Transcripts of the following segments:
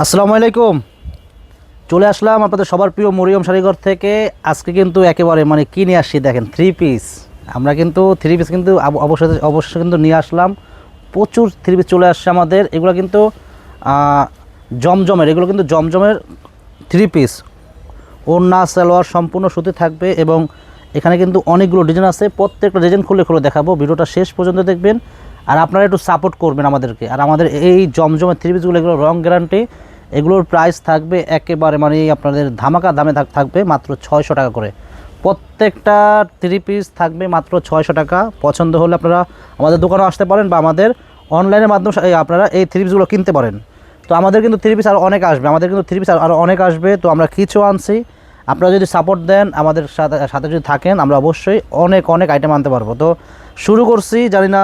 আসসালামু আলাইকুম। চলে আসলাম আপনাদের সবার প্রিয় মরিয়ম শাড়িঘর থেকে। আজকে কিন্তু একেবারে মানে কি নিয়ে আসছি দেখেন থ্রি পিস আমরা কিন্তু থ্রি পিস কিন্তু অবশ্যই অবশ্যই কিন্তু নিয়ে আসলাম। প্রচুর থ্রি পিস চলে আসছে আমাদের। এগুলো কিন্তু জমজমের, এগুলো কিন্তু জমজমের থ্রি পিস ওড়না, সালোয়ার সম্পূর্ণ সুতি থাকবে এবং এখানে কিন্তু অনেকগুলো ডিজাইন আছে। প্রত্যেকটা ডিজাইন খুলে খুলে দেখাবো। ভিডিওটা শেষ পর্যন্ত দেখবেন। আর আপনারা একটু সাপোর্ট করবেন আমাদেরকে। আর আমাদের এই জমজমের থ্রি পিসগুলো এগুলো রং গ্যারান্টি এগুলোর প্রাইস থাকবে একেবারে মানে আপনাদের ধামাকা দামে থাকবে মাত্র ছয়শো টাকা করে। প্রত্যেকটা থ্রি পিস থাকবে মাত্র ছয়শো টাকা। পছন্দ হলে আপনারা আমাদের দোকানে আসতে পারেন বা আমাদের অনলাইনের মাধ্যমে আপনারা এই থ্রি পিসগুলো কিনতে পারেন। তো আমাদের কিন্তু থ্রি পিস আরও অনেক আসবে। আমাদের কিন্তু থ্রি পিস আরও অনেক আসবে। তো আমরা কিছু আনছি। আপনারা যদি সাপোর্ট দেন, আমাদের সাথে সাথে যদি থাকেন, আমরা অবশ্যই অনেক অনেক আইটেম আনতে পারব। তো শুরু করছি। জানি না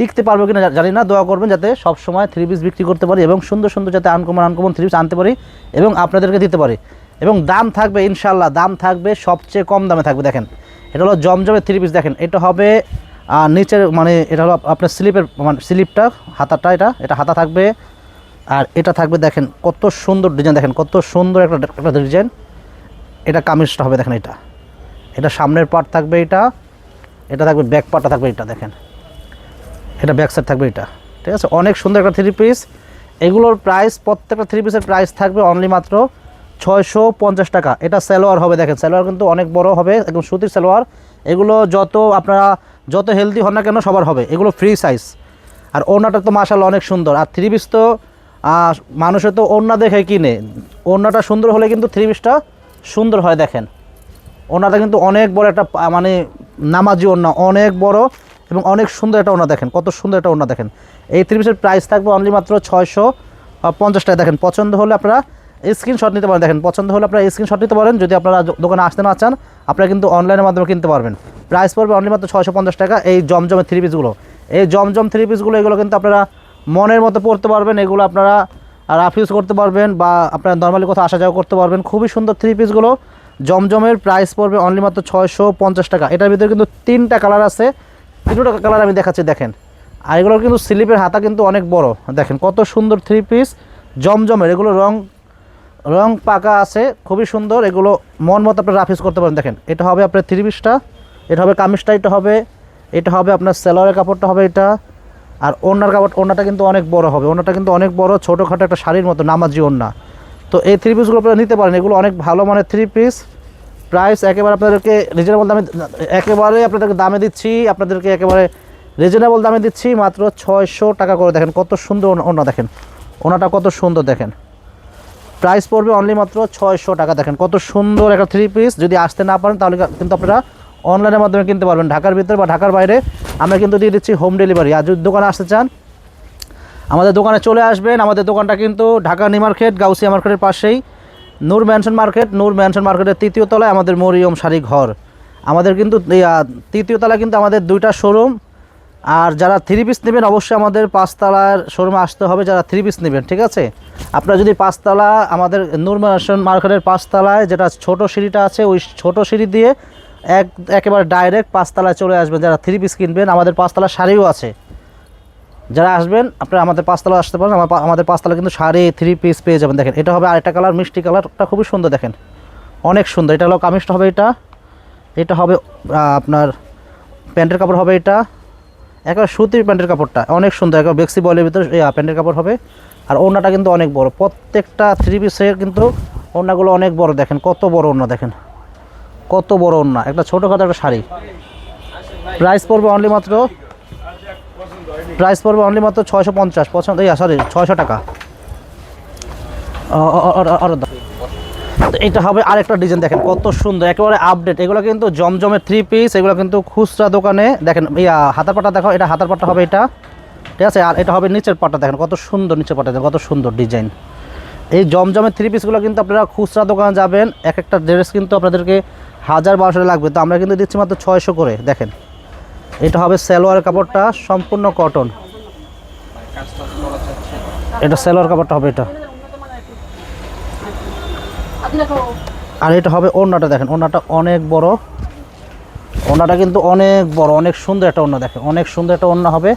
টিকতে পারব কিনা জানি না, দোয়া করবেন যাতে সব সময় থ্রি পিস বিক্রি করতে পারি এবং সুন্দর সুন্দর যাতে আনকমন আনকমন থ্রি পিস আনতে পারি এবং আপনাদেরকে দিতে পারি। এবং দাম থাকবে ইনশাল্লাহ দাম থাকবে সবচেয়ে কম দামে থাকবে, দেখেন। এটা হলো জমজমের থ্রি পিস দেখেন। এটা হবে নিচের মানে এটা হলো আপনার স্লিপের মানে স্লিপটা হাতাটা এটা এটা হাতা থাকবে। আর এটা থাকবে, দেখেন, কত সুন্দর ডিজাইন দেখেন, কত সুন্দর একটা একটা ডিজাইন এটা কামিজটা হবে, দেখেন, এটা। এটা সামনের পার্ট থাকবে, এটা। এটা থাকবে ব্যাক পার্টটা থাকবে, এটা, দেখেন। এটা ব্যাক সাইড থাকবে এটা, ঠিক আছে? অনেক সুন্দর একটা থ্রি পিস এগুলোর প্রাইস প্রত্যেকটা থ্রি পিসের প্রাইস থাকবে অনলি মাত্র ছয়শো পঞ্চাশ টাকা। এটা সালোয়ার হবে, দেখেন, সালোয়ার কিন্তু অনেক বড় হবে, একদম সুতির সালোয়ার। এগুলো যত আপনারা, যত হেলদি হন না কেন সবার হবে। এগুলো ফ্রি সাইজ আর ওড়নাটা তো মাসাল অনেক সুন্দর। আর থ্রি পিস তো মানুষে তো ওড়না দেখে কিনে। ওড়নাটা সুন্দর হলে কিন্তু থ্রি পিসটা সুন্দর হয়, দেখেন। ওনাটা কিন্তু অনেক বড় একটা মানে নামাজি ওনা অনেক বড়। এবং অনেক সুন্দর একটা ওনা দেখেন, কত সুন্দর একটা ওনা দেখেন। এই থ্রি পিসের প্রাইস থাকবে অনলি মাত্র ছয়শো পঞ্চাশ টাকা। দেখেন, পছন্দ হলে আপনারা স্ক্রিনশট নিতে পারেন। দেখেন, পছন্দ হলে আপনারা স্ক্রিনশট নিতে পারেন। যদি আপনারা দোকানে আসতে না চান, আপনারা কিন্তু অনলাইনের মাধ্যমে কিনতে পারবেন। প্রাইস পড়বে অনলি মাত্র ছয়শো পঞ্চাশ টাকা এই জমজমের থ্রি পিসগুলো এই জমজম থ্রি পিসগুলো এগুলো কিন্তু আপনারা মনের মতো পড়তে পারবেন। এগুলো আপনারা রাফ ইউজ করতে পারবেন বা আপনারা নর্মালি কোথাও আসা যাওয়া করতে পারবেন। খুবই সুন্দর থ্রি পিসগুলো জমজমের প্রাইস পড়বে অনলি মাত্র ছয়শো পঞ্চাশ টাকা। এটার ভিতরে কিন্তু তিনটা কালার আছে। তিনটা কালার আমি দেখাচ্ছি, দেখেন। আর এগুলোর কিন্তু স্লিপের হাতা কিন্তু অনেক বড়। দেখেন, কত সুন্দর থ্রি পিস জমজমের, এগুলো রং রং পাকা আছে, খুবই সুন্দর। এগুলো মন মতো আপনি রাফিস করতে পারেন। দেখেন, এটা হবে আপনার থ্রি পিসটা এটা হবে কামিজটা, এটা হবে এটা হবে আপনার সেলোয়ারের কাপড়টা হবে এটা। আর ওড়নার কাপড় ওড়নাটা কিন্তু অনেক বড় হবে। ওড়নাটা কিন্তু অনেক বড়, ছোটোখাটো একটা শাড়ির মতো, নামাজি ওড়না তো এই থ্রি পিসগুলো আপনারা নিতে পারেন। এগুলো অনেক ভালো মানের থ্রি পিস প্রাইস একেবারে আপনাদেরকে রিজনেবল দামে, একেবারে আপনাদেরকে দামে দিচ্ছি, আপনাদেরকে একেবারে রিজনেবল দামে দিচ্ছি, মাত্র ছয়শো টাকা করে। দেখেন কত সুন্দর ওড়না দেখেন। ওনাটা কত সুন্দর দেখেন। প্রাইস পড়বে অনলি মাত্র ছয়শো টাকা। দেখেন কত সুন্দর একটা থ্রি পিস যদি আসতে না পারেন, তাহলে কিন্তু আপনারা অনলাইনের মাধ্যমে কিনতে পারবেন। ঢাকার ভিতরে বা ঢাকার বাইরে আমরা কিন্তু দিয়ে দিচ্ছি হোম ডেলিভারি আর যদি দোকানে আসতে চান, আমাদের দোকানে চলে আসবেন। আমাদের দোকানটা কিন্তু ঢাকা নিউ মার্কেট গাউসিয়া মার্কেটের পাশেই। Noor mansion market Noor mansion মার্কেটের তৃতীয় তলায় আমাদের মরিয়ম শাড়ি ঘর। আমাদের কিন্তু তৃতীয় তলায় কিন্তু আমাদের দুইটা শোরুম আর যারা থ্রি পিস নেবেন, অবশ্যই আমাদের পাঁচতলার শোরুমে আসতে হবে, যারা থ্রি পিস নেবেন, ঠিক আছে? আপনারা যদি পাঁচতলা, আমাদের নূর ম্যানশন মার্কেটের পাঁচতলায় যেটা ছোট সিঁড়িটা আছে, ওই ছোট সিঁড়ি দিয়ে এক, একেবারে ডাইরেক্ট পাঁচতলায় চলে আসবেন। যারা থ্রি পিস কিনবেন, আমাদের পাঁচতলা শাড়িও আছে। যারা আসবেন, আপনারা আমাদের পাঁচতলা আসতে পারেন আমাদের পাঁচতলা কিন্তু শাড়ি থ্রি পিস পেয়ে যাবেন। দেখেন, এটা হবে আরেকটা কালার মিষ্টি কালারটা খুবই সুন্দর, দেখেন। অনেক সুন্দর। এটা হলো কামিজটা হবে এটা। এটা হবে আপনার প্যান্টের কাপড় হবে এটা। একেবারে সুতির প্যান্টের কাপড়টা, অনেক সুন্দর। একেবারে বেক্সি বলের ভিতরে প্যান্টের কাপড় হবে। আর ওড়নাটা কিন্তু অনেক বড়। প্রত্যেকটা থ্রি পিসের কিন্তু ওড়নাগুলো অনেক বড়, দেখেন। কত বড় ওড়না, দেখেন। কত বড় ওড়না। একটা ছোটোখাটো একটা শাড়ি। প্রাইস পড়বে অনলি মাত্র প্রাইস পড়বে অনলি মাত্র ছয়শো পঞ্চাশ। পছন্দ সরি ছয়শো টাকা। এটা হবে আরেকটা ডিজাইন দেখেন কত সুন্দর, একেবারে আপডেট এগুলো কিন্তু জমজমের থ্রি পিস এগুলো কিন্তু খুচরা দোকানে, দেখেন ইয়া হাতার পাটা দেখো, এটা হাতার পাটা হবে এটা। ঠিক আছে? আর এটা হবে নিচের পাটা, দেখেন কত সুন্দর নিচের পাটা, দেখেন কত সুন্দর ডিজাইন এই জমজমের থ্রি পিসগুলো কিন্তু আপনারা খুচরা দোকানে যাবেন, এক একটা ড্রেস কিন্তু আপনাদেরকে হাজার বারোশো লাগবে। তো আমরা কিন্তু দিচ্ছি মাত্র ছয়শো করে, দেখেন। এটা হবে সালোয়ারের কাপড়টা, সম্পূর্ণ কটন এটা সালোয়ার কাপড়টা হবে এটা। আর এটা হবে ওড়নাটা দেখেন, ওড়নাটা অনেক বড়। ওড়নাটা কিন্তু অনেক বড়, অনেক সুন্দর একটা ওড়না দেখেন, অনেক সুন্দর একটা ওড়না হবে।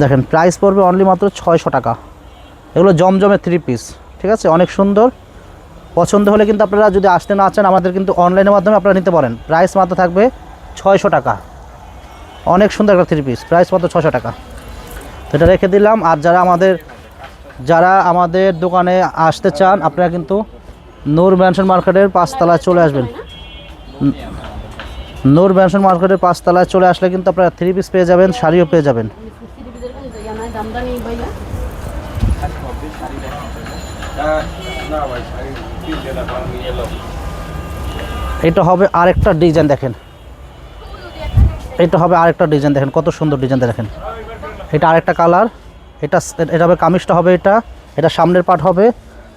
দেখেন প্রাইস পড়বে অনলি মাত্র ছয়শো টাকা। এগুলো জমজমে থ্রি পিস ঠিক আছে? অনেক সুন্দর। পছন্দ হলে কিন্তু আপনারা যদি আসতে না চান, আমাদের কিন্তু অনলাইনের মাধ্যমে আপনারা নিতে পারেন। প্রাইস মাত্র থাকবে ছয়শো টাকা। অনেক সুন্দর একটা থ্রি পিস প্রাইস মাত্র ছশো টাকা। তো এটা রেখে দিলাম, আর যারা আমাদের যারা আমাদের দোকানে আসতে চান, আপনারা কিন্তু নূর ম্যানশন মার্কেটের পাঁচতলায় চলে আসবেন। নূর ম্যানশন মার্কেটের পাঁচতলায় চলে আসলে কিন্তু আপনারা থ্রি পিস পেয়ে যাবেন, শাড়িও পেয়ে যাবেন। এটা হবে আরেকটা ডিজাইন দেখেন। এটা হবে আরেকটা ডিজাইন দেখেন, কত সুন্দর ডিজাইন দেখেন। এটা আরেকটা কালার, এটা এটা হবে কামিজটা হবে এটা এটা সামনের পার্ট হবে,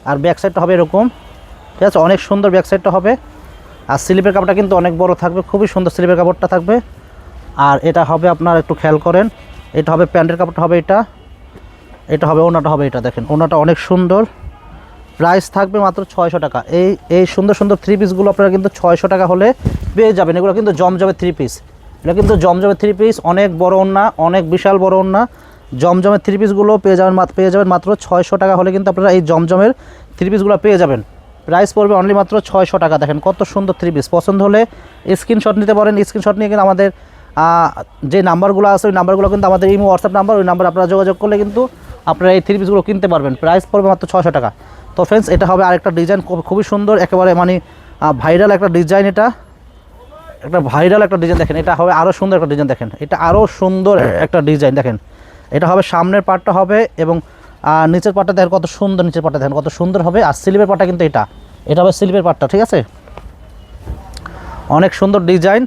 আর ব্যাক সাইডটা হবে এরকম। ঠিক আছে, অনেক সুন্দর ব্যাক সাইডটা হবে। আর স্লিপের কাপড়টা কিন্তু অনেক বড় থাকবে, খুবই সুন্দর স্লিপের কাপড়টা থাকবে। আর এটা হবে আপনার একটু খেয়াল করেন, এটা হবে প্যান্টের কাপড়টা হবে এটা এটা হবে ওনাটা হবে এটা দেখেন, ওনাটা অনেক সুন্দর। প্রাইস থাকবে মাত্র ছয়শো টাকা। এই এই সুন্দর সুন্দর থ্রি পিসগুলো আপনারা কিন্তু ছয়শো টাকা হলে পেয়ে যাবেন, এগুলো কিন্তু জমজমের থ্রি পিস এটা কিন্তু জমজমের থ্রি পিস অনেক বড় ওন্না অনেক বিশাল বড় ওন্না জমজমের থ্রি পিসগুলো পেয়ে যাবেন পেয়ে যাবেন মাত্র ছয়শো টাকা হলে কিন্তু আপনারা এই জমজমের থ্রি পিসগুলো পেয়ে যাবেন। প্রাইস পড়বে অনলি মাত্র ছয়শো টাকা। দেখেন কত সুন্দর থ্রি পিস পছন্দ হলে স্ক্রিনশট নিতে পারেন। স্ক্রিনশট নিয়ে কিন্তু আমাদের যে নাম্বারগুলো আছে, ওই নাম্বারগুলো কিন্তু আমাদের ইমো হোয়াটসঅ্যাপ নাম্বার ওই নাম্বার আপনারা যোগাযোগ করলে কিন্তু আপনারা এই থ্রি পিসগুলো কিনতে পারবেন। প্রাইস পড়বে মাত্র ছশো টাকা। তো ফ্রেন্ডস এটা হবে আরেকটা ডিজাইন খুবই সুন্দর, একেবারে মানে ভাইরাল একটা ডিজাইন এটা। একটা ভাইরাল একটা ডিজাইন দেখেন এটা হবে আরও সুন্দর একটা ডিজাইন দেখেন। এটা আরও সুন্দর একটা ডিজাইন দেখেন। এটা হবে সামনের পার্টটা হবে এবং নিচের পার্টটা দেখেন কত সুন্দর নিচের পার্টটা দেখেন কত সুন্দর হবে। আর স্লিপের পার্টটা কিন্তু এটা। এটা হবে স্লিপের পার্টটা ঠিক আছে? অনেক সুন্দর ডিজাইন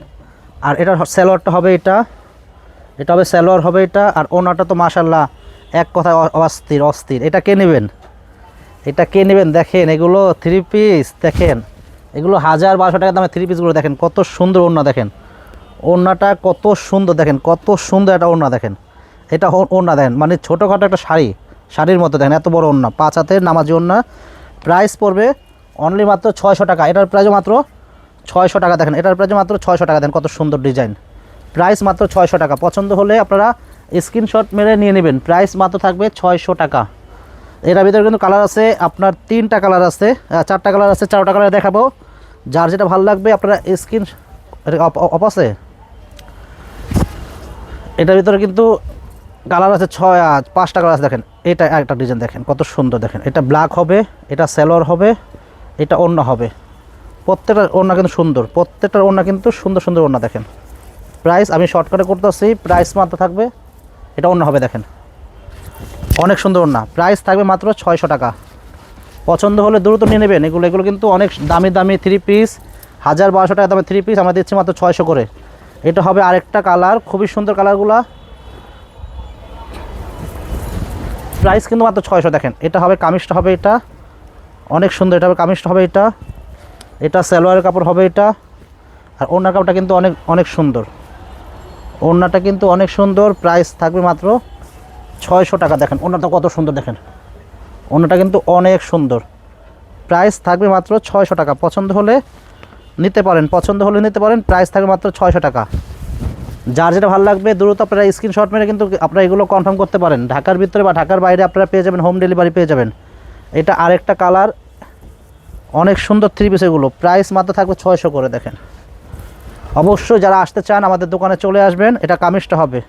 আর এটার স্যালোয়ারটা হবে এটা। এটা হবে স্যালোয়ার হবে এটা। আর ওনাটা তো মাশাল্লাহ এক কথায় অস্থির অস্থির। এটা কে নেবেন? এটা কে নেবেন? দেখেন এগুলো থ্রি পিস দেখেন। এগুলো হাজার বারোশো টাকা দামে থ্রি পিসগুলো দেখেন, কত সুন্দর ওড়না দেখেন। ওড়নাটা কত সুন্দর দেখেন, কত সুন্দর একটা ওড়না দেখেন। এটা ওড়না দেখেন মানে ছোটোখাটো একটা শাড়ি, শাড়ির মতো দেখেন, এত বড় ওড়না, পাঁচ হাতের নামাজি ওড়না। প্রাইস পড়বে অনলি মাত্র ছয়শো টাকা, এটার প্রাইসও মাত্র ছয়শো টাকা দেখেন, এটার প্রাইসও মাত্র ছয়শো টাকা দেন কত সুন্দর ডিজাইন প্রাইস মাত্র ছয়শো টাকা, পছন্দ হলে আপনারা স্ক্রিনশট মেরে নিয়ে নেবেন প্রাইস মাত্র থাকবে ছয়শো টাকা। এটার ভিতরে কিন্তু কালার আছে, আপনার তিনটা কালার আছে চারটা কালার আছে, চারটা কালার দেখাবো। যার যেটা ভালো লাগবে আপনারা স্ক্রিন অপ আছে? এটার ভিতরে কিন্তু কালার আছে ছয় আহ, পাঁচটা কালার আছে দেখেন। এটা একটা ডিজাইন দেখেন কত সুন্দর দেখেন। এটা ব্ল্যাক হবে এটা স্যালোয়ার হবে এটা অন্য হবে। প্রত্যেকটা ওড়না কিন্তু সুন্দর প্রত্যেকটার ওড়না কিন্তু সুন্দর সুন্দর ওড়না দেখেন। প্রাইস আমি শর্টকাটে করতেছি প্রাইস মাত্র থাকবে এটা অন্য হবে দেখেন। অনেক সুন্দর ওড়না প্রাইস থাকবে মাত্র ছয়শো টাকা। পছন্দ হলে দ্রুত নিয়ে নেবেন। এগুলো এগুলো কিন্তু অনেক দামি দামি থ্রি পিস হাজার বারোশো টাকা দামে থ্রি পিস আমরা দিচ্ছি মাত্র ছয়শো করে। এটা হবে আরেকটা কালার খুবই সুন্দর কালারগুলা প্রাইস কিন্তু মাত্র ছয়শো, দেখেন। এটা হবে কামিজটা হবে এটা। অনেক সুন্দর, এটা হবে কামিজটা হবে এটা। এটা সালোয়ারের কাপড় হবে এটা। আর ওড়নার কাপড়টা কিন্তু অনেক অনেক সুন্দর। ওড়নাটা কিন্তু অনেক সুন্দর প্রাইস থাকবে মাত্র ছয়শো টাকা। দেখেন, ওড়নাটা কত সুন্দর, দেখেন। ওড়নাটা কিন্তু অনেক সুন্দর। প্রাইস থাকবে মাত্র ছয়শো টাকা। পছন্দ হলে নিতে পারেন, পছন্দ হলে নিতে পারেন প্রাইস থাকবে মাত্র ছয়শো টাকা। যার যেটা ভালো লাগবে, দ্রুত আপনারা স্ক্রিনশট মেরে কিন্তু আপনারা এগুলো কনফার্ম করতে পারেন। ঢাকার ভিতরে বা ঢাকার বাইরে আপনারা পেয়ে যাবেন হোম ডেলিভারি পেয়ে যাবেন। এটা আরেকটা কালার অনেক সুন্দর থ্রি পিস এগুলো। প্রাইস মাত্র থাকবে ছয়শো করে, দেখেন। অবশ্যই যারা আসতে চান, আমাদের দোকানে চলে আসবেন, এটা কামিজটা হবে।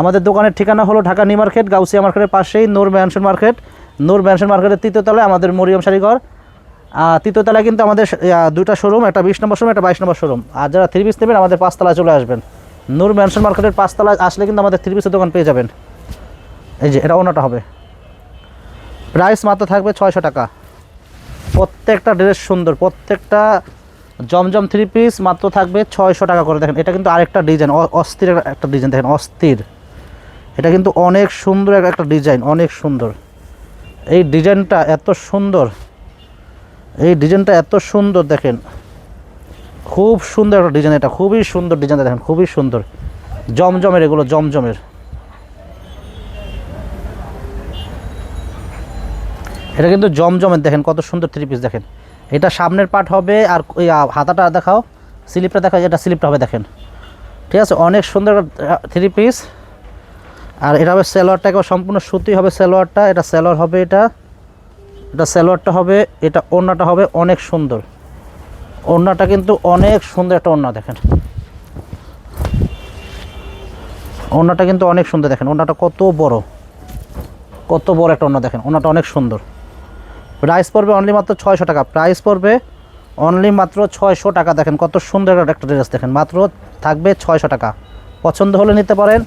আমাদের দোকানের ঠিকানা হলো ঢাকা নিউ মার্কেট, গাউসিয়া মার্কেটের পাশেই, Noor mansion market. Noor mansion মার্কেটের তৃতীয় তলায় আমাদের মরিয়ম শাড়িঘর। আহ, তৃতীয় তলায় কিন্তু আমাদের দুইটা শোরুম একটা বিশ নম্বর শোরুম একটা বাইশ নম্বর শোরুম আর যারা থ্রি পিস নেবেন আমাদের পাঁচতলায় চলে আসবেন। নূর ম্যানশন মার্কেটের পাঁচতলায় আসলে কিন্তু আমাদের থ্রি পিসের দোকান পেয়ে যাবেন। এই যে এটা ওনাটা হবে। প্রাইস মাত্র থাকবে ছয়শো টাকা। প্রত্যেকটা ড্রেস সুন্দর প্রত্যেকটা জমজম থ্রি পিস মাত্র থাকবে ছয়শো টাকা করে। দেখেন এটা কিন্তু আরেকটা ডিজাইন অস্থির একটা ডিজাইন দেখেন অস্থির। এটা কিন্তু অনেক সুন্দর একটা ডিজাইন অনেক সুন্দর। এই ডিজাইনটা এত সুন্দর। এই ডিজাইনটা এত সুন্দর দেখেন। খুব সুন্দর একটা ডিজাইন এটা, খুবই সুন্দর ডিজাইনটা দেখেন, খুবই সুন্দর। জমজমের এগুলো, জমজমের। এটা কিন্তু জমজমের দেখেন, কত সুন্দর থ্রি পিস দেখেন। এটা সামনের পার্ট হবে আর ওই হাতাটা দেখাও স্লিপটা দেখাও, এটা স্লিপটা হবে দেখেন। ঠিক আছে, অনেক সুন্দর থ্রি পিস আর এটা হবে সেলোয়ারটা, একেবারে সম্পূর্ণ সুতি হবে সেলোয়ারটা, এটা সেলোয়ার হবে এটা এটা সেলোয়ারটা হবে, এটা ওড়নাটা হবে অনেক সুন্দর। ওড়নাটা কিন্তু অনেক সুন্দর একটা ওড়না দেখেন। ওড়নাটা কিন্তু অনেক সুন্দর দেখেন, ওড়নাটা কত বড় কত বড় একটা ওড়না দেখেন, ওড়নাটা অনেক সুন্দর। প্রাইস পড়বে অনলি মাত্র ছয়শো টাকা, প্রাইস পড়বে অনলি মাত্র ছয়শো টাকা, দেখেন কত সুন্দর একটা ড্রেস দেখেন, মাত্র থাকবে ছয়শো টাকা। পছন্দ হলে নিতে পারেন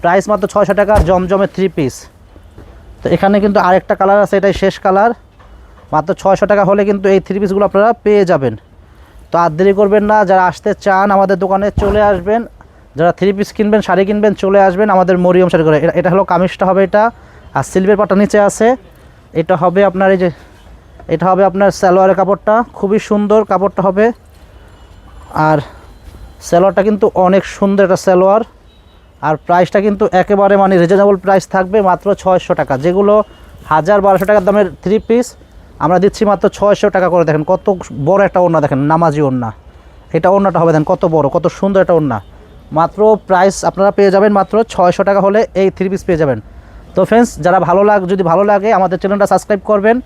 প্রাইস মাত্র ছয়শো টাকা জমজমে থ্রি পিস তো এখানে কিন্তু আরেকটা কালার আছে, এটাই শেষ কালার। মাত্র ছয়শো টাকা হলে কিন্তু এই থ্রি পিসগুলো আপনারা পেয়ে যাবেন। তো আর দেরি করবেন না, যারা আসতে চান আমাদের দোকানে চলে আসবেন। যারা থ্রি পিস কিনবেন, শাড়ি কিনবেন, চলে আসবেন আমাদের মরিয়ম শাড়ি করে এটা- এটা হলো কামিজটা হবে এটা, আর সিলভার পাটা নিচে আছে। এটা হবে আপনার এই যে, এটা হবে আপনার সালোয়ারের কাপড়টা, খুবই সুন্দর কাপড়টা হবে। আর সালোয়ারটা কিন্তু অনেক সুন্দর একটা সালোয়ার। আর প্রাইসটা কিন্তু একেবারে মানে রিজনেবল প্রাইস থাকবে মাত্র ছয়শো টাকা। যেগুলো হাজার বারোশো টাকার দামের থ্রি পিস আমরা দিচ্ছি মাত্র ছয়শো টাকা করে। দেখেন কত বড় একটা ওড়না, দেখেন নামাজি ওড়না। এটা ওড়নাটা হবে, দেখেন কত বড়, কত সুন্দর একটা ওড়না। মাত্র প্রাইস আপনারা পেয়ে যাবেন মাত্র ছয়শো টাকা হলে এই থ্রি পিস পেয়ে যাবেন। তো ফ্রেন্ডস যারা ভালো লাগ, যদি ভালো লাগে, আমাদের চ্যানেলটা সাবস্ক্রাইব করবেন।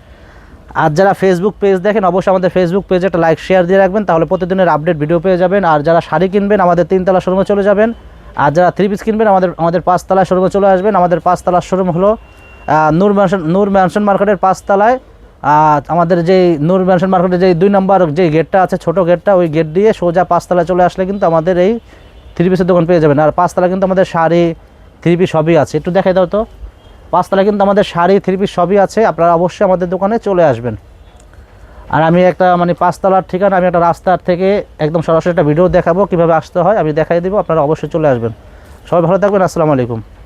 আর যারা ফেসবুক পেজ দেখেন, অবশ্যই আমাদের ফেসবুক পেজে একটা লাইক শেয়ার দিয়ে রাখবেন। তাহলে প্রতিদিনের আপডেট ভিডিও পেয়ে যাবেন। আর যারা শাড়ি কিনবেন, আমাদের তিনতলা শোরুমে চলে যাবেন। আর যারা থ্রি পিস কিনবেন, আমাদের আমাদের পাঁচতলা শোরুমে চলে আসবেন। আমাদের পাঁচতলার শোরুম হলো নূর ম্যানশন নূর ম্যানশন মার্কেটের পাঁচতলায়। আমাদের যেই নূর ম্যানশন মার্কেটের যেই দুই নম্বর যে গেটটা আছে, ছোট গেটটা ওই গেট দিয়ে সোজা পাঁচতলায় চলে আসলে কিন্তু আমাদের এই থ্রি পিসের দোকান পেয়ে যাবেন। আর পাঁচতলা কিন্তু আমাদের শাড়ি থ্রি পিস সবই আছে। একটু দেখাই দাও তো। পাঁচতলা কিন্তু আমাদের শাড়ি থ্রি পিস সবই আছে। আপনারা অবশ্যই আমাদের দোকানে চলে আসবেন। আর আমি একটা মানে পাঁচতলার ঠিকানা, আমি একটা রাস্তার থেকে একদম সরাসরি একটা ভিডিও দেখাবো, কীভাবে আসতে হয়, আমি দেখাই দেবো, আপনারা অবশ্যই চলে আসবেন। সবাই ভালো থাকবেন, আসসালামু আলাইকুম।